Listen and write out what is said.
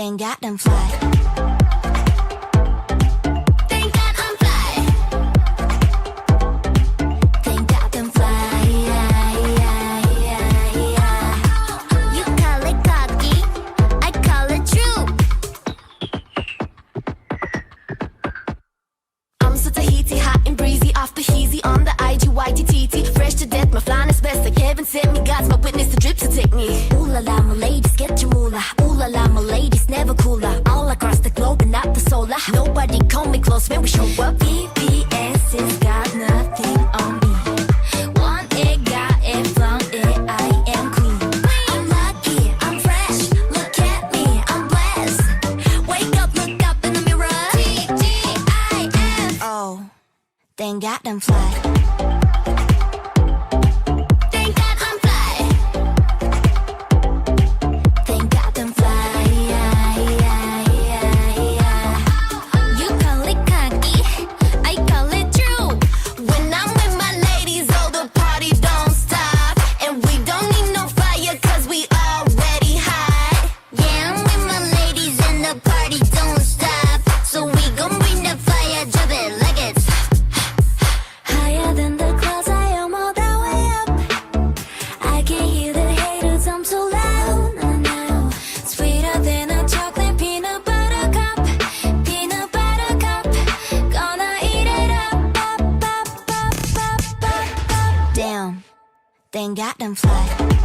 Thank God I'm fly. I'm so Tahiti, hot and breezy, off the heezy on the IGYTTT. Fresh to death, my flying is. close when we show up. BBS has got nothing on me. One it, got it, flaunt it. I am queen. I'm lucky, I'm fresh. Look at me, I'm blessed. Wake up, look up in the mirror. T G I F. Oh, thank God I'm fly. down, then got them fly.